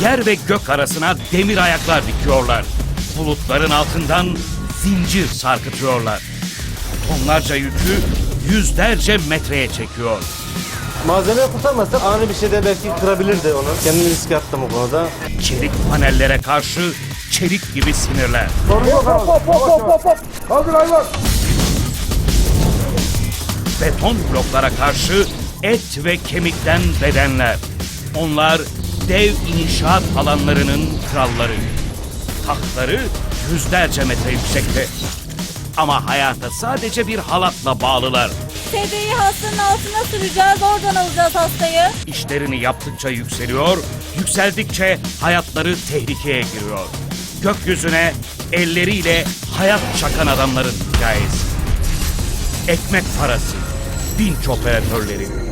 yer ve gök arasına demir ayaklar dikiyorlar. Bulutların altından zincir sarkıtıyorlar. Tonlarca yükü yüzlerce metreye çekiyor. Malzemeyi kurtarmazsak ani bir şeyde belki kırabilirdi onu. Kendimi riske attım o konuda. Çelik panellere karşı çelik gibi sinirler. Beton bloklara karşı et ve kemikten bedenler. Onlar dev inşaat alanlarının kralları. Tahtları yüzlerce metre yüksekte. Ama hayata sadece bir halatla bağlılar. Sedyeyi hastanın altına süreceğiz, oradan alacağız hastayı. İşlerini yaptıkça yükseliyor, yükseldikçe hayatları tehlikeye giriyor. Gökyüzüne elleriyle hayat çakan adamların hikayesi. Ekmek parası, vinç operatörleri,